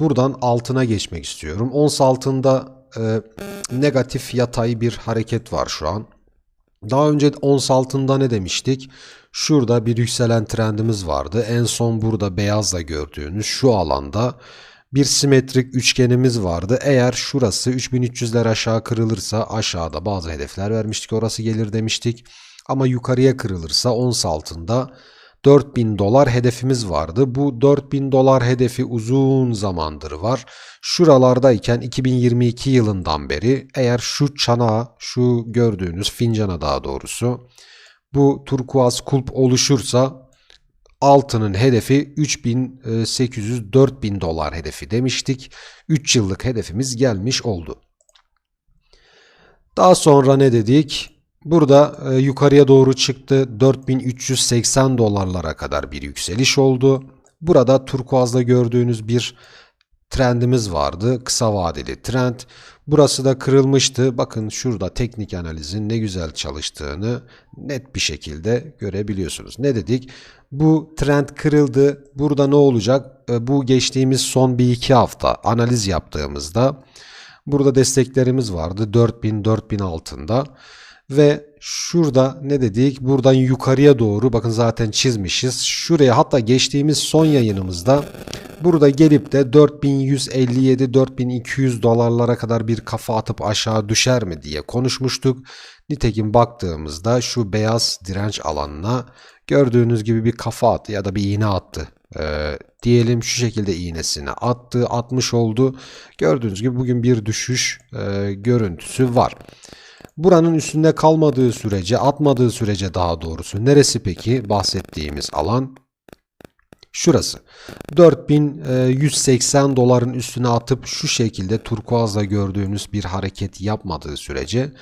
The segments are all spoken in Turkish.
buradan altına geçmek istiyorum. Ons altında e, negatif yatay bir hareket var şu an. Daha önce ons altında ne demiştik? Şurada bir yükselen trendimiz vardı. En son burada beyazla gördüğünüz şu alanda bir simetrik üçgenimiz vardı. Eğer şurası 3300'ler aşağı kırılırsa aşağıda bazı hedefler vermiştik. Orası gelir demiştik. Ama yukarıya kırılırsa ons altında 4000 dolar hedefimiz vardı. Bu 4000 dolar hedefi uzun zamandır var. Şuralardayken 2022 yılından beri eğer şu çanağa, şu gördüğünüz fincana daha doğrusu bu turkuaz kulp oluşursa altının hedefi 3800-4000 dolar hedefi demiştik. 3 yıllık hedefimiz gelmiş oldu. Daha sonra ne dedik? Burada e, yukarıya doğru çıktı. 4380 dolarlara kadar bir yükseliş oldu. Burada turkuazda gördüğünüz bir trendimiz vardı. Kısa vadeli trend. Burası da kırılmıştı. Bakın şurada teknik analizin ne güzel çalıştığını net bir şekilde görebiliyorsunuz. Ne dedik? Bu trend kırıldı. Burada ne olacak? E, bu geçtiğimiz son bir iki hafta analiz yaptığımızda burada desteklerimiz vardı. 4000 4000 altında. Ve şurada ne dedik? Buradan yukarıya doğru bakın zaten çizmişiz. Şuraya hatta geçtiğimiz son yayınımızda burada gelip de 4157-4200 dolarlara kadar bir kafa atıp aşağı düşer mi diye konuşmuştuk. Nitekim baktığımızda şu beyaz direnç alanına gördüğünüz gibi bir kafa attı ya da bir iğne attı. Ee, diyelim şu şekilde iğnesini attı, atmış oldu. Gördüğünüz gibi bugün bir düşüş e, görüntüsü var. Buranın üstünde kalmadığı sürece, atmadığı sürece daha doğrusu neresi peki bahsettiğimiz alan? Şurası. 4180 doların üstüne atıp şu şekilde turkuazla gördüğünüz bir hareket yapmadığı sürece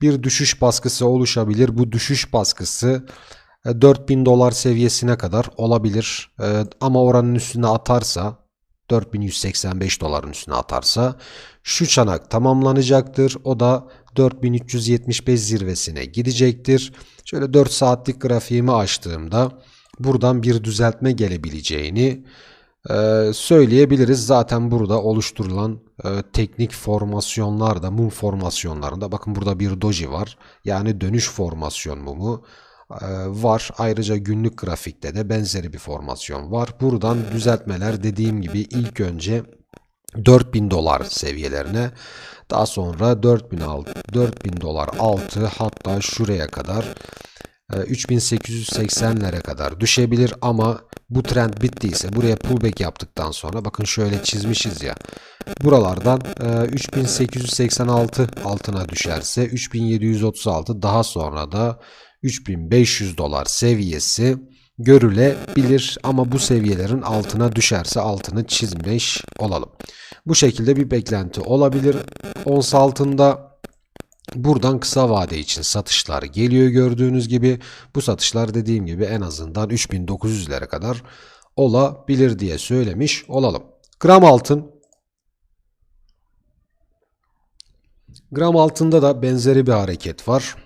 bir düşüş baskısı oluşabilir. Bu düşüş baskısı 4000 dolar seviyesine kadar olabilir. Ama oranın üstüne atarsa 4185 doların üstüne atarsa şu çanak tamamlanacaktır. O da 4375 zirvesine gidecektir. Şöyle 4 saatlik grafiğimi açtığımda buradan bir düzeltme gelebileceğini e, söyleyebiliriz. Zaten burada oluşturulan e, teknik formasyonlarda, mum formasyonlarında bakın burada bir doji var. Yani dönüş formasyon mumu var. Ayrıca günlük grafikte de benzeri bir formasyon var. Buradan düzeltmeler dediğim gibi ilk önce 4000 dolar seviyelerine daha sonra 4000, 4000 dolar altı hatta şuraya kadar 3880'lere kadar düşebilir ama bu trend bittiyse buraya pullback yaptıktan sonra bakın şöyle çizmişiz ya buralardan 3886 altına düşerse 3736 daha sonra da 3500 dolar seviyesi görülebilir ama bu seviyelerin altına düşerse altını çizmiş olalım. Bu şekilde bir beklenti olabilir. Ons altında buradan kısa vade için satışlar geliyor gördüğünüz gibi. Bu satışlar dediğim gibi en azından 3900'lere kadar olabilir diye söylemiş olalım. Gram altın Gram altında da benzeri bir hareket var.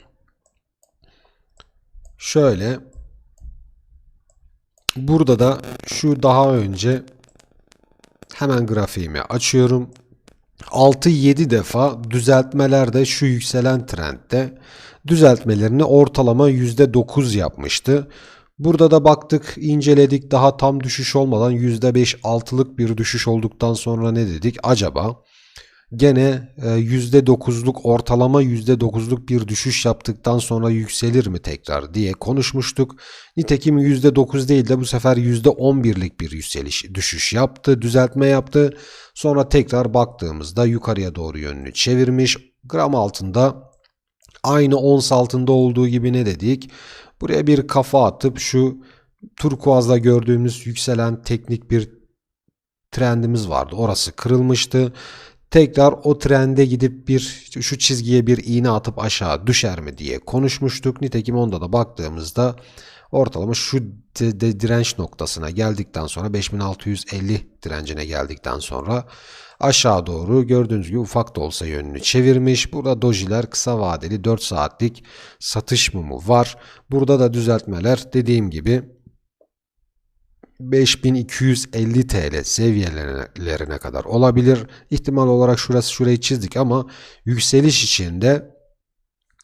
Şöyle burada da şu daha önce hemen grafiğimi açıyorum. 6-7 defa düzeltmelerde şu yükselen trendde düzeltmelerini ortalama %9 yapmıştı. Burada da baktık, inceledik. Daha tam düşüş olmadan %5-6'lık bir düşüş olduktan sonra ne dedik? Acaba gene %9'luk e, ortalama %9'luk bir düşüş yaptıktan sonra yükselir mi tekrar diye konuşmuştuk. Nitekim %9 değil de bu sefer %11'lik bir yükseliş düşüş yaptı, düzeltme yaptı. Sonra tekrar baktığımızda yukarıya doğru yönünü çevirmiş. Gram altında aynı ons altında olduğu gibi ne dedik? Buraya bir kafa atıp şu turkuazla gördüğümüz yükselen teknik bir trendimiz vardı. Orası kırılmıştı tekrar o trende gidip bir şu çizgiye bir iğne atıp aşağı düşer mi diye konuşmuştuk. Nitekim onda da baktığımızda ortalama şu direnç noktasına geldikten sonra 5650 direncine geldikten sonra aşağı doğru gördüğünüz gibi ufak da olsa yönünü çevirmiş. Burada dojiler kısa vadeli 4 saatlik satış mumu var. Burada da düzeltmeler dediğim gibi 5250 TL seviyelerine kadar olabilir. İhtimal olarak şurası şurayı çizdik ama yükseliş içinde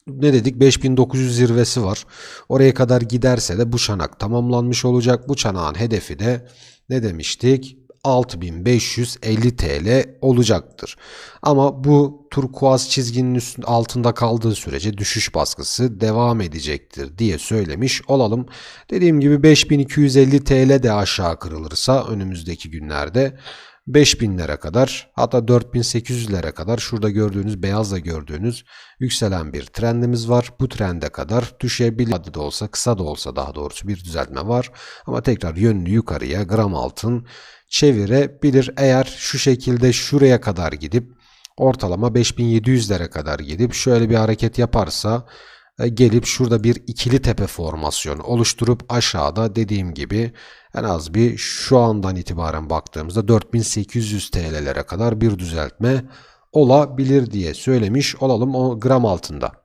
ne dedik 5900 zirvesi var. Oraya kadar giderse de bu çanak tamamlanmış olacak. Bu çanağın hedefi de ne demiştik? 6550 TL olacaktır. Ama bu turkuaz çizginin üstünde altında kaldığı sürece düşüş baskısı devam edecektir diye söylemiş olalım. Dediğim gibi 5250 TL de aşağı kırılırsa önümüzdeki günlerde 5000'lere kadar hatta 4800'lere kadar şurada gördüğünüz beyazla gördüğünüz yükselen bir trendimiz var. Bu trende kadar düşebilir. De olsa kısa da olsa daha doğrusu bir düzeltme var. Ama tekrar yönünü yukarıya gram altın çevirebilir. Eğer şu şekilde şuraya kadar gidip ortalama 5700'lere kadar gidip şöyle bir hareket yaparsa gelip şurada bir ikili tepe formasyonu oluşturup aşağıda dediğim gibi en az bir şu andan itibaren baktığımızda 4800 TL'lere kadar bir düzeltme olabilir diye söylemiş olalım o gram altında.